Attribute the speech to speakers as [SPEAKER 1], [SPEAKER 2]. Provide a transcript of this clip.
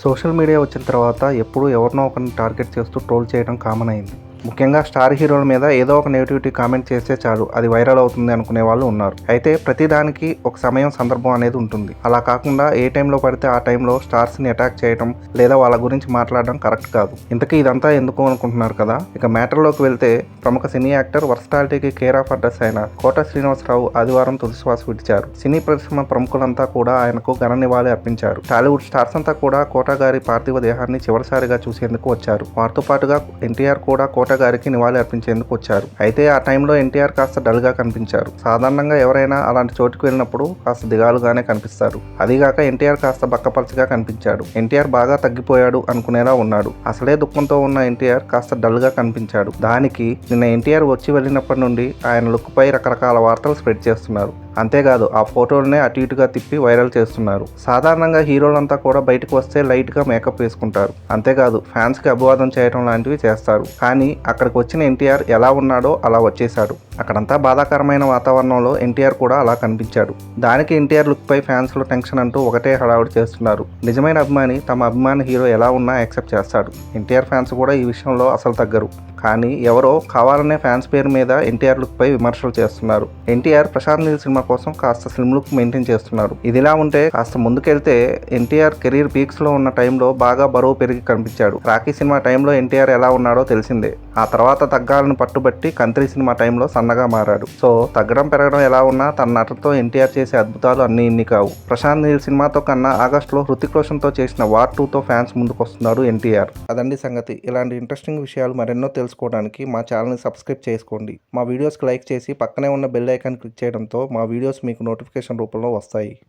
[SPEAKER 1] Social media వచ్చిన తర్వాత ఎప్పుడూ ఎవరినో ఒకరిని టార్గెట్ చేస్తూ ట్రోల్ చేయడం కామన్ అయింది. ముఖ్యంగా స్టార్ హీరోల మీద ఏదో ఒక నెగిటివిటీ కామెంట్ చేస్తే చాలు అది వైరల్ అవుతుంది అనుకునే వాళ్ళు ఉన్నారు. అయితే ప్రతిదానికి ఒక సమయం సందర్భం అనేది ఉంటుంది. అలా కాకుండా ఏ టైంలో పడితే ఆ టైంలో స్టార్స్ని అటాక్ చేయడం లేదా వాళ్ళ గురించి మాట్లాడడం కరెక్ట్ కాదు. ఇంతకీ ఇదంతా ఎందుకు అనుకుంటున్నారు కదా? ఇక మ్యాటర్లోకి వెళ్తే ప్రముఖ సినీ యాక్టర్ వర్స్టాలిటీకి కేర్ ఆఫ్ అడ్రస్ అయిన కోట శ్రీనివాసరావు ఆదివారం తుదిశ్వాస విడిచారు. సినీ పరిశ్రమ ప్రముఖులంతా కూడా ఆయనకు ఘన నివాళి అర్పించారు. టాలీవుడ్ స్టార్స్ అంతా కూడా కోట గారి పార్థివ దేహాన్ని చివరిసారిగా చూసేందుకు వచ్చారు. వారితో పాటుగా ఎన్టీఆర్ కూడా కోట గారికి నివాళి అర్పించేందుకు వచ్చారు. అయితే ఆ టైంలో ఎన్టీఆర్ కాస్త డల్గా కనిపించారు. సాధారణంగా ఎవరైనా అలాంటి చోటుకు వెళ్ళినప్పుడు కాస్త దిగాలుగానే కనిపిస్తారు. అదిగాక ఎన్టీఆర్ కాస్త బక్కపలచగా కనిపించాడు. ఎన్టీఆర్ బాగా తగ్గిపోయాడు అనుకునేలా ఉన్నాడు. అసలే దుఃఖంతో ఉన్న ఎన్టీఆర్ కాస్త డల్గా కనిపించాడు. దానికి నిన్న ఎన్టీఆర్ వచ్చి వెళ్ళినప్పటి నుండి ఆయన లుక్ పై రకరకాల వార్తలు స్ప్రెడ్ చేస్తున్నారు. అంతేకాదు ఆ ఫోటోలనే అటు ఇటుగా తిప్పి వైరల్ చేస్తున్నారు. సాధారణంగా హీరోలంతా కూడా బయటకు వస్తే లైట్గా మేకప్ వేసుకుంటారు. అంతేకాదు ఫ్యాన్స్కి అభివాదం చేయడం లాంటివి చేస్తారు. కానీ అక్కడికి వచ్చిన ఎన్టీఆర్ ఎలా ఉన్నాడో అలా వచ్చేశాడు. అక్కడంతా బాధాకరమైన వాతావరణంలో ఎన్టీఆర్ కూడా అలా కనిపించాడు. దానికి ఎన్టీఆర్ లుక్ పై టెన్షన్ అంటూ ఒకటే హడావుడి చేస్తున్నారు. నిజమైన అభిమాని తమ అభిమాని హీరో ఎలా ఉన్నా యాక్సెప్ట్ చేస్తాడు. ఎన్టీఆర్ ఫ్యాన్స్ కూడా ఈ విషయంలో అసలు తగ్గరు. కానీ ఎవరో కావాలనే ఫ్యాన్స్ పేరు మీద ఎన్టీఆర్ లుక్ పై విమర్శలు చేస్తున్నారు. ఎన్టీఆర్ ప్రశాంత్ నీల్ సినిమా కోసం కాస్త స్లిమ్ లుక్ మెయింటైన్ చేస్తున్నారు. ఇదిలా ఉంటే కాస్త ముందుకెళ్తే ఎన్టీఆర్ కెరీర్ పీక్స్లో ఉన్న టైంలో బాగా బరువు పెరిగి కనిపించాడు. రాఖీ సినిమా టైంలో ఎన్టీఆర్ ఎలా ఉన్నాడో తెలిసిందే. ఆ తర్వాత తగ్గాలను పట్టుబట్టి కంత్రి సినిమా టైంలో సన్నగా మారాడు. సో తగ్గడం పెరగడం ఎలా ఉన్నా తన నటనతో ఎన్టీఆర్ చేసే అద్భుతాలు అన్ని ఇన్ని కావు. ప్రశాంత్ నీల్ సినిమాతో కన్నా ఆగస్టులో హృతిక్ రోషన్తో చేసిన వార్ టూతో ఫ్యాన్స్ ముందుకొస్తున్నాడు ఎన్టీఆర్. అదండి సంగతి. ఇలాంటి ఇంట్రెస్టింగ్ విషయాలు మరెన్నో తెలుసు. తెలుసుకోవడానికి మా ఛానల్ని సబ్స్క్రైబ్ చేసుకోండి. మా వీడియోస్కి లైక్ చేసి పక్కనే ఉన్న బెల్ ఐకాన్ క్లిక్ చేయడంతో మా వీడియోస్ మీకు నోటిఫికేషన్ రూపంలో వస్తాయి.